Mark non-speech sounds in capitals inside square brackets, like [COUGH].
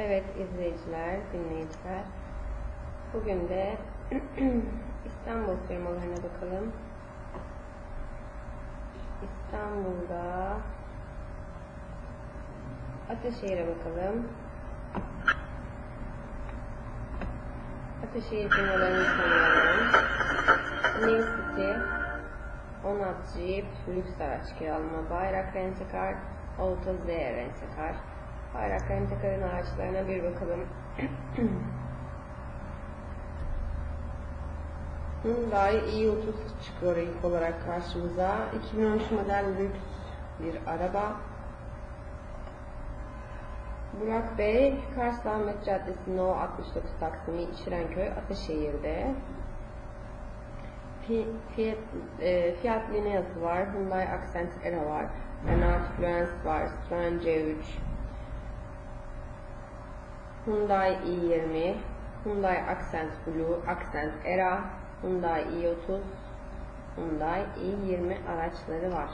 Evet izleyiciler, dinleyiciler. Bugün de [CLEARS THROAT] İstanbul firmalarına bakalım. İstanbul'da Ataşehir'e bakalım. Ataşehir firmalarını tanıyalım. New City, Onat Jeep, lüks araç kiralama, Bayrak Rentekar, Auto Z Rentekar. Bayrak Rentekar'ın araçlarına bir bakalım. [CLEARS THROAT] Hyundai i30 çıkıyor ilk olarak karşımıza. 2013 model lüks bir araba. Burak Bey, Kars Ahmet Caddesi No 69 Taksimi Şirenköy, Ataşehir'de. Fi- Fiat, e, Fiat Linea'sı var, Hyundai Accent Era var, Renault Fluence var, Citroen C3, Hyundai i20, Hyundai Accent Blue, Accent Era, Hyundai i30, Hyundai i20 araçları var.